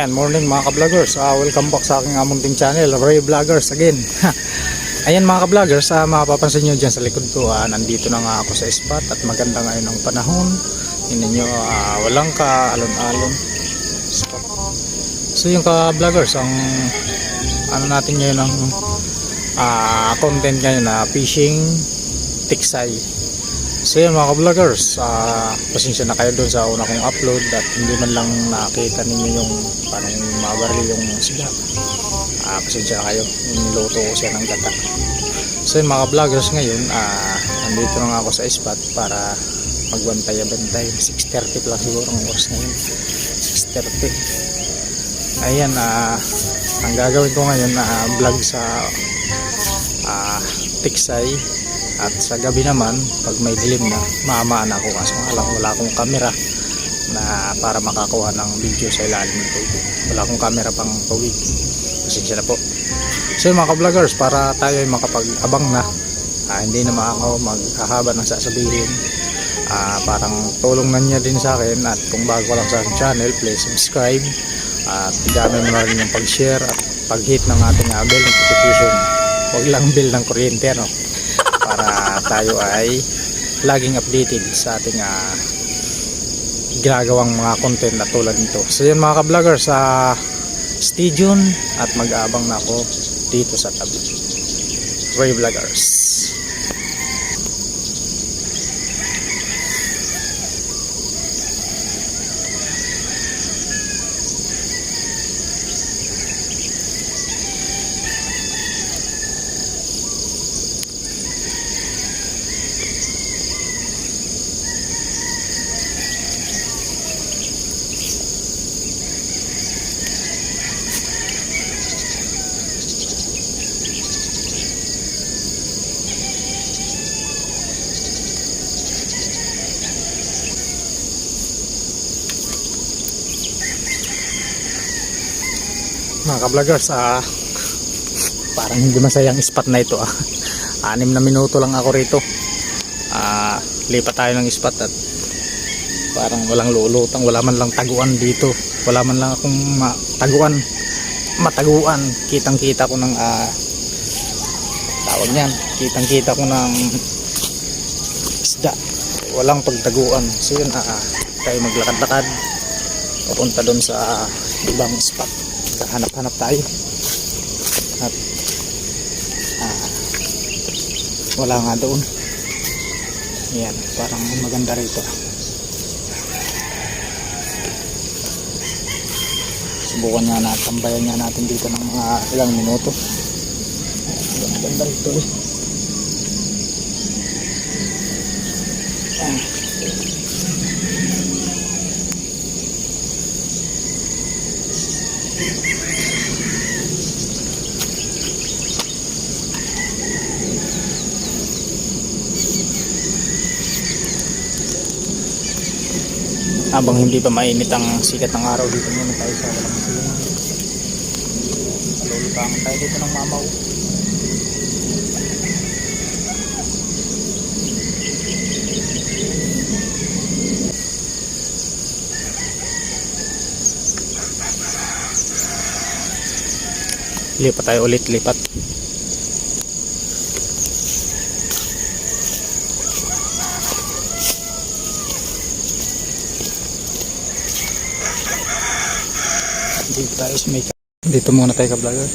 Ayan, morning mga ka-vloggers. Ah, welcome back sa aking amunting channel, Ray Vloggers again. Ayan mga ka-vloggers, ah, mapapansin nyo dyan sa likod ko, ah, nandito na nga ako sa spot at maganda ngayon ang panahon. Tingnan nyo, ah, walang ka-alon-alon. Spot. So yung ka-vloggers, ang ano natin ngayon ang ah, content ngayon na fishing tiksay. So yun mga ka-vloggers, ah, pasensya na kayo doon sa una kong upload at hindi man lang nakita ninyo yung paano mabarili yung isda. Ah, pasensya na kayo, niluto ko siya ng gata. So yun mga ka-vloggers ngayon, ah, nandito na nga ako sa spot para magbantay-bantay. 6.30 pa lang siguro ang oras ngayon. 6.30. Ayan, ah, ang gagawin ko ngayon na vlog sa ah, Tiksay at sa gabi naman pag may dilim na maamaan ako. Kasi lang wala akong camera na para makakuha ng video sa ilalim ng tubig. Wala akong camera pang tubig. Pasensya na po. So mga ka-vloggers para tayo ay makapag-abang na. Ah, hindi na ako maghahaba ng sasabihin. Ah, parang tulong na niya din sa akin. At kung bago lang sa aking channel please subscribe. At dami mo na rin yung pag-share at pag-hit ng ating uh, bell notification. Huwag lang bill ng kuryente para tayo ay laging updated sa ating uh, ginagawang mga content na tulad nito. So yun mga ka-vloggers sa stay tuned at mag-aabang na ako dito sa tabi. Ray Vloggers mga ka-vloggers ah, parang hindi masayang spot na ito ah. anim na minuto lang ako rito. Ah, lipat tayo ng spot at parang walang lulutang wala man lang taguan dito. Wala man lang akong mataguan mataguan. Kitang kita ko ng ah, tawag niyan kitang kita ko ng isda. Walang pagtaguan. So yun ah, tayo maglakad-lakad. Papunta doon sa ibang spot hanap-hanap tayo. At ah, wala nga doon. Yan parang maganda rito. Subukan nga natin tambayan nga natin dito ng mga ilang minuto. Ayan, maganda rito eh. Ah. Habang hindi pa mainit ang sikat ng araw dito muna tayo sa walang silang malulutangan tayo dito ng mamaw. Lipat tayo ulit lipat dito tayo may dito muna tayo ka vlogger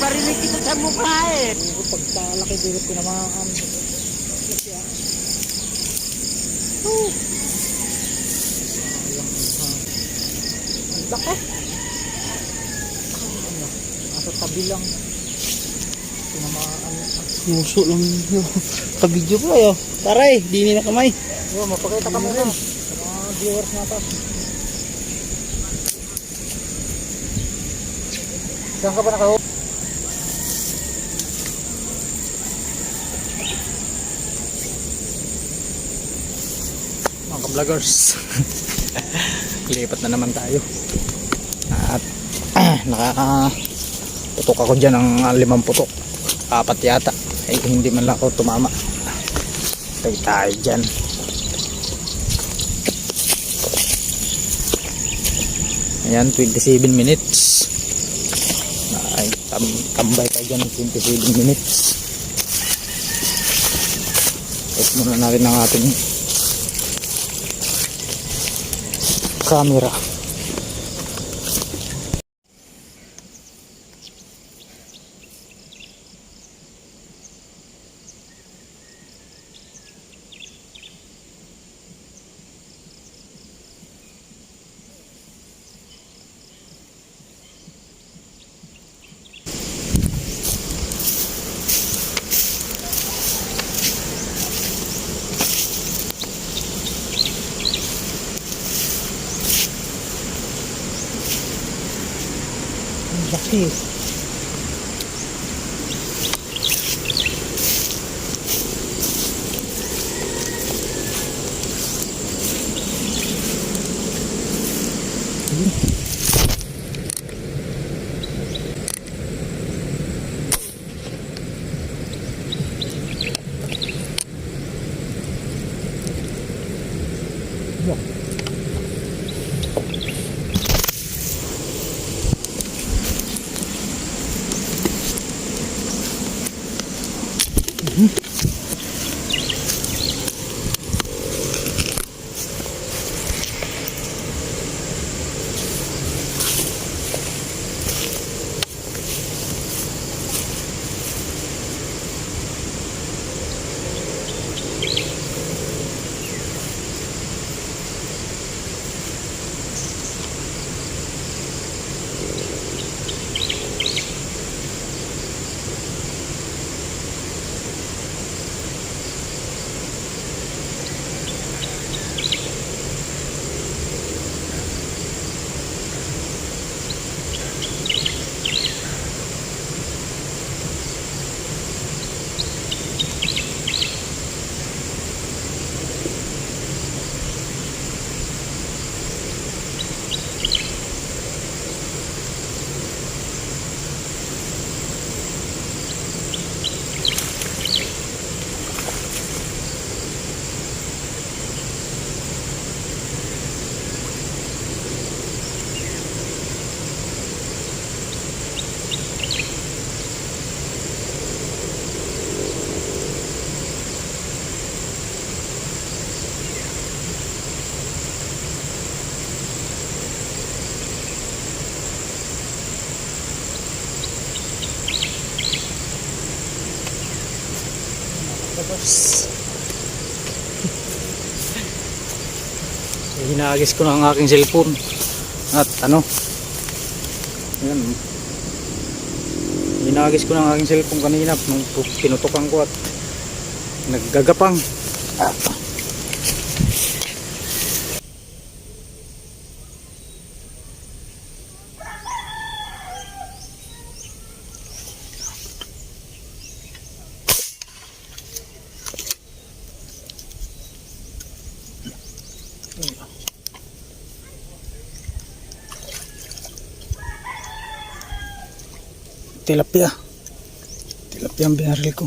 Barinig kita sa mukha eh. Pagkalaki dito tinamaan. Ang laki. Nasa tabi lang. Tinamaan. Muso lang yun. Kabidyo ko ayo. Taray, di na kamay. Yo, mapakita ka muna sa mga viewers natin. Saan ka ba naka Mga ka-vloggers. Lipat na naman tayo. At naka putok ako dyan ng ah, limang putok. Apat yata. Ay hindi man lang ako tumama. Tayo tayo dyan. Ayan, 27 minutes. Tam tambay tayo dyan ng 27 minutes. Check muna natin ang ating camera. Ang laki. So, hinagis ko na ang aking cellphone. At ano? Yan hinagis ko na ang aking cellphone kanina nung pinutukan ko at naggagapang tilapia. Tilapia ang binaril ko.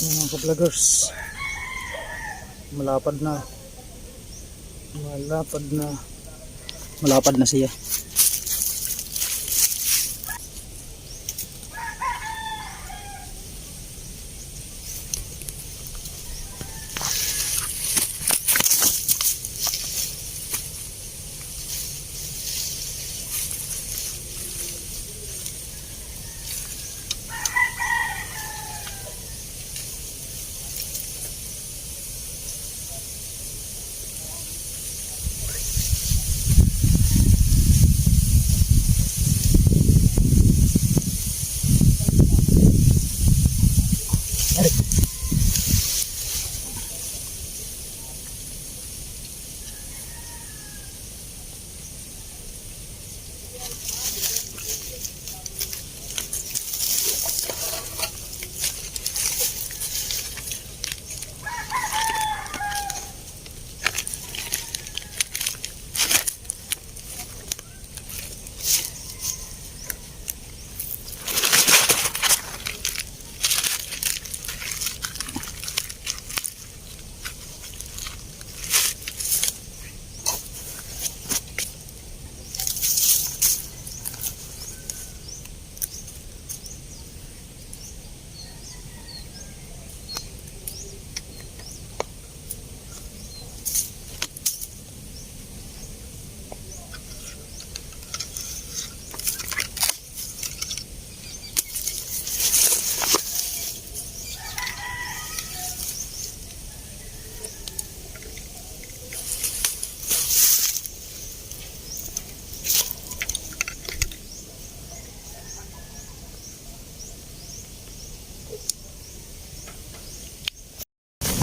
Mga vloggers malapad na Malapad na. Malapad na siya.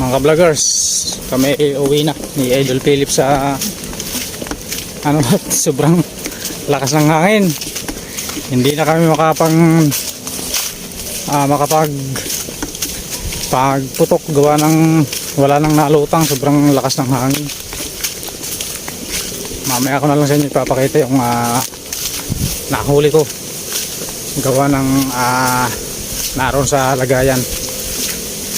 Mga ka-vloggers, kami uwi na ni Idol Philip sa ano sobrang lakas ng hangin. Hindi na kami makapang ah, makapag pagputok. Gawa ng wala nang nalutang. Sobrang lakas ng hangin. Mamaya ko na lang sa inyo ipapakita yung ah, nahuli ko. Gawa ng ah, naroon sa lagayan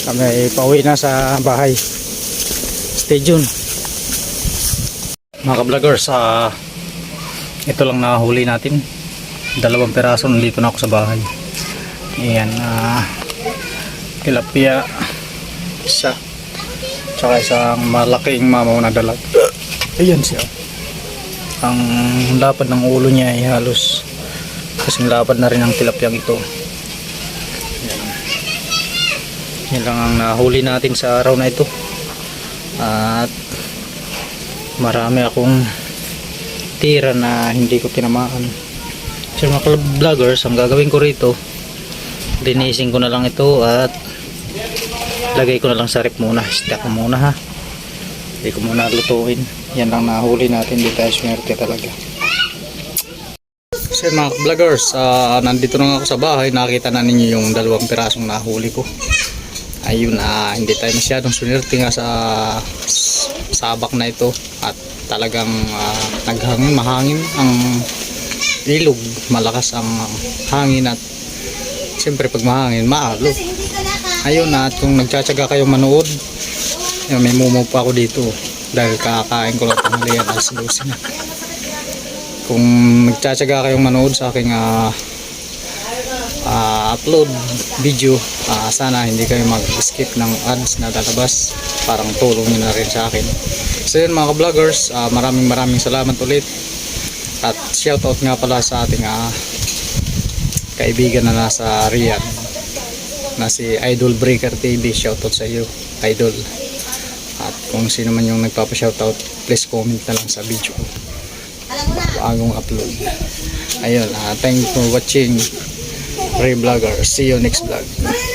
kami pauwi na sa bahay. Stay tuned. Mga ka-vloggers ah, ito lang nahuli natin. Dalawang peraso nandito na ako sa bahay. Ayan ah, tilapia isa. Tsaka isang malaking mamaw na dalag. Ayan siya. Ang lapad ng ulo niya ay halos kasing lapad na rin ang tilapiyang ito yan lang ang nahuli natin sa araw na ito. At marami akong tira na hindi ko tinamaan. So mga club vloggers ang gagawin ko rito linisin ko na lang ito at lagay ko na lang sa rep muna. Stack muna ha? Hindi ko muna lutuin. Yan lang nahuli natin. Di tayo swerte talaga. Yun, mga vloggers, ah, nandito na ako sa bahay, nakita na ninyo yung dalawang pirasong nahuli ko ayun ah hindi tayo masyadong sunirte nga sa sabak na ito. At talagang ah, naghangin mahangin ang ilog. Malakas ang hangin at siyempre pag mahangin maalo. Ayun at kung nagtsatsaga kayo manood yun, may mumo pa ako dito. Dahil kakain ko lang tanghalian alas 12 na kung nagtsatsaga kayong manood sa aking ah, ah, upload video. Ah, sana hindi kayo mag-skip ng ads na lalabas. Parang tulong nyo na rin sa akin. So yun mga vloggers maraming maraming salamat ulit. At shoutout nga pala sa ating ah, kaibigan na nasa Riyadh na si Idol Breaker TV shoutout sa iyo Idol. At kung sino man yung nagpapa-shoutout please comment na lang sa video. Ko bagong upload. Ayun ah, thank you for watching Ray Vlogger. See you next vlog